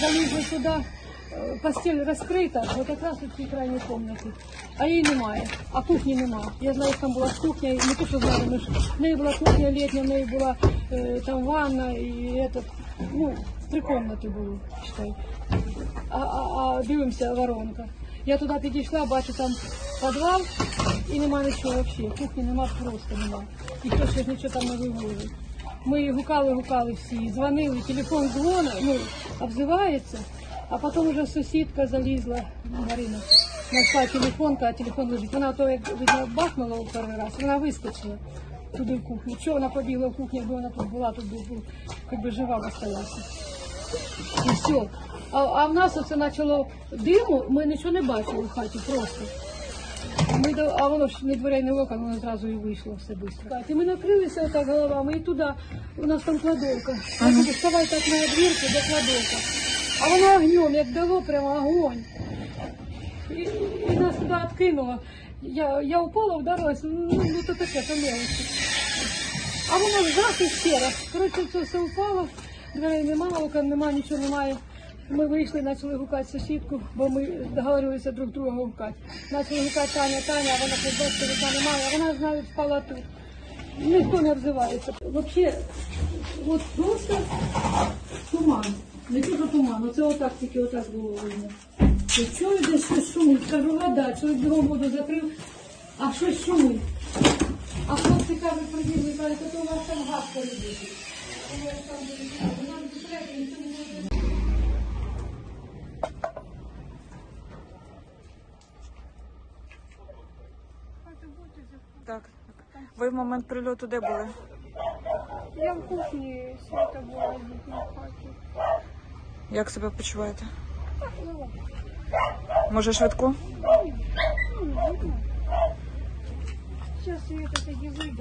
залізли туди, е, постіль розкрита, от якраз у цій крайній кімнаті. А її немає, а кухні немає. Я знаю, що там була кухня, і не то, що знаю, але ж в неї була кухня літня, в неї була е, там ванна і этот, ну, три кімнати були, считай. А, а, а дивимося, воронка. Я туди підійшла, бачу там підвал і нема нічого взагалі. Кухні нема, просто нема. Ніхто ще ж нічого там не вивозив. Ми гукали, гукали всі, дзвонили, телефон дзвонить, ну, обзивається, а потім вже сусідка залізла, Марина, знайшла телефон, а телефон лежить. Вона то, як видно, бахнула у перший раз, вона вискочила туди в кухню. Чого вона побігла в кухню, якби вона тут була, тут якби жива осталася. І все. А, а в нас оце почало диму, ми нічого не бачили в хаті просто. Ми до, а воно ж не дверей, не окон, воно зразу і вийшло все швидко. І ми накрилися отак головами, і туди у нас там кладовка. Я кажу, вставай так на двірку, де кладовка. А воно огнем, як дало, прямо огонь. І, і нас туди відкинуло. Я, я упала, вдарилась, ну, ну то таке, то мелочі. А воно жах і ще раз. Коротше, це все впало, дверей немає, окон немає, нічого немає. Ми вийшли, почали гукати сусідку, бо ми договорилися друг друга гукати. Почали гукати Таня, Таня, а вона бачите, віка немає, а вона навіть спала тут. Ніхто не обзивається. Взагалі, от просто туман. Не тільки туман, оце отак тільки отак було видно. Чую десь щось шумить, кажу, вода, чоловік бігом воду закрив, а щось шумить. А хлопці кажуть, прибігли, кажуть, то у вас там газ перебігли. Так. Ви в момент прильоту де були? Я в кухні свята була в хаті. Як себе почуваєте? Ну, Може швидку? Сейчас Света тоді вийде з вами. Йдемте